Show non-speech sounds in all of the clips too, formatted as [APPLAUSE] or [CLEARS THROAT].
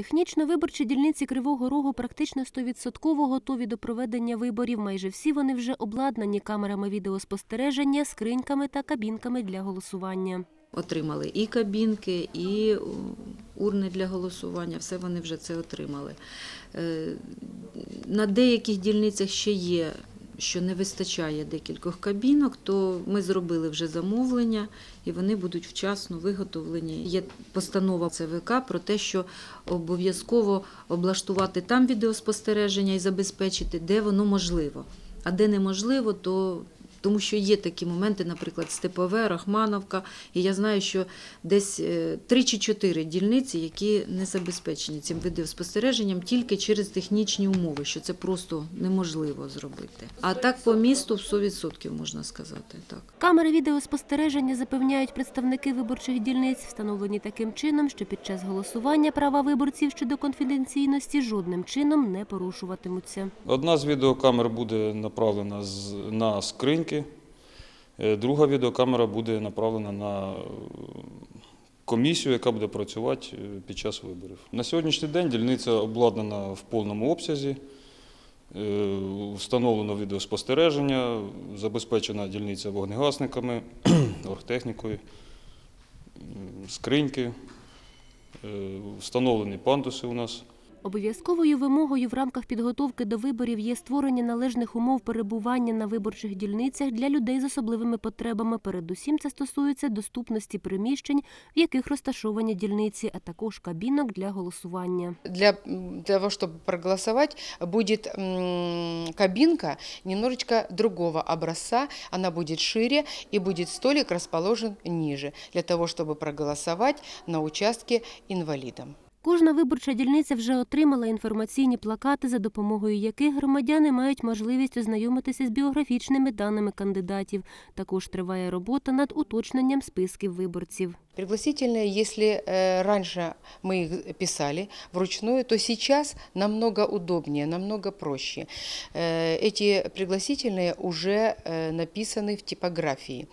Технічно виборчі дільниці Кривого Рогу практично 100% готові до проведення виборів. Майже всі вони вже обладнані камерами відеоспостереження, скриньками та кабінками для голосування. Отримали і кабінки, і урни для голосування. Все вони вже це отримали. Е, На деяких дільницях ще є, що не вистачає декількох кабінок, то ми зробили вже замовлення, і вони будуть вчасно виготовлені. Є постанова ЦВК про те, що обов'язково облаштувати там відеоспостереження і забезпечити, де воно можливо. А де неможливо, то тому що є такі моменти, наприклад, Степове, Рахмановка, і я знаю, що десь е, три чи чотири дільниці, які не забезпечені цим відеоспостереженням тільки через технічні умови, що це просто неможливо зробити. А так по місту в 100% можна сказати. Так. Камери відеоспостереження запевняють представники виборчих дільниць, встановлені таким чином, що під час голосування права виборців щодо конфіденційності жодним чином не порушуватимуться. Одна з відеокамер буде направлена з- на скриньки, е, друга відеокамера буде направлена на е, комісію, яка буде працювати е, під час виборів. На сьогоднішній день дільниця обладнана в повному обсязі, встановлено відеоспостереження, забезпечена дільниця вогнегасниками, [CLEARS THROAT] оргтехнікою, скриньки, встановлені пандуси у нас. Обов'язковою вимогою в рамках підготовки до виборів є створення належних умов перебування на виборчих дільницях для людей з особливими потребами. Передусім це стосується доступності приміщень, в яких розташовані дільниці, а також кабінок для голосування. Для того, чтобы проголосовать, будет м, кабинка немножечко другого образца. Она будет шире и будет столик расположен ниже, для того, чтобы проголосовать на участке инвалидам. Кожна виборча дільниця вже отримала інформаційні плакати, за допомогою яких громадяни мають можливість ознайомитися з біографічними даними кандидатів. Також триває робота над уточненням списків виборців. Пригласительные, если э, раньше мы их писали вручную, то сейчас намного удобнее, намного проще. Э, эти пригласительные уже э, написаны в типографии,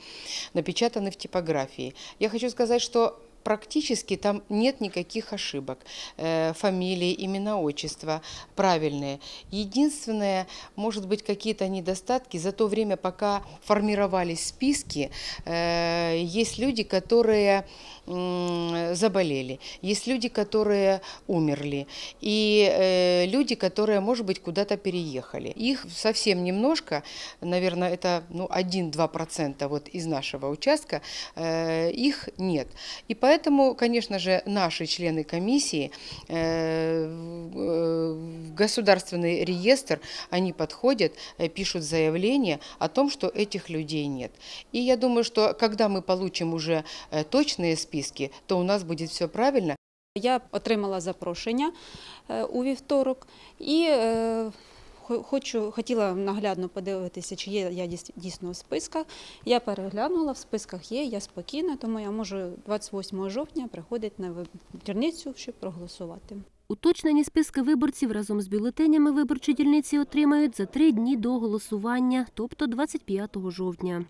напечатаны в типографии. Я хочу сказать, что практически там нет никаких ошибок. Э, Фамилии, имена, отчества правильные. Единственное, может быть, какие-то недостатки. За то время, пока формировались списки, э, есть люди, которые м, заболели, есть люди, которые умерли, и э, люди, которые, может быть, куда-то переехали. Их совсем немножко, наверное, это ну, 1-2% вот из нашего участка, э, их нет. И поэтому, конечно же, наши члены комиссии э, в государственный реестр, они подходят, пишут заявление о том, что этих людей нет. И я думаю, что когда мы получим уже точные списки, то у нас будет все правильно. Я отримала запрошення е, у вівторок і е, хочу, хотіла наглядно подивитися, чи є я дійс- дійсно у списках. Я переглянула, в списках є, я спокійна, тому я можу 28 жовтня приходити на дільницю, щоб проголосувати. Уточнені списки виборців разом з бюлетенями виборчі дільниці отримають за три дні до голосування, тобто 25 жовтня.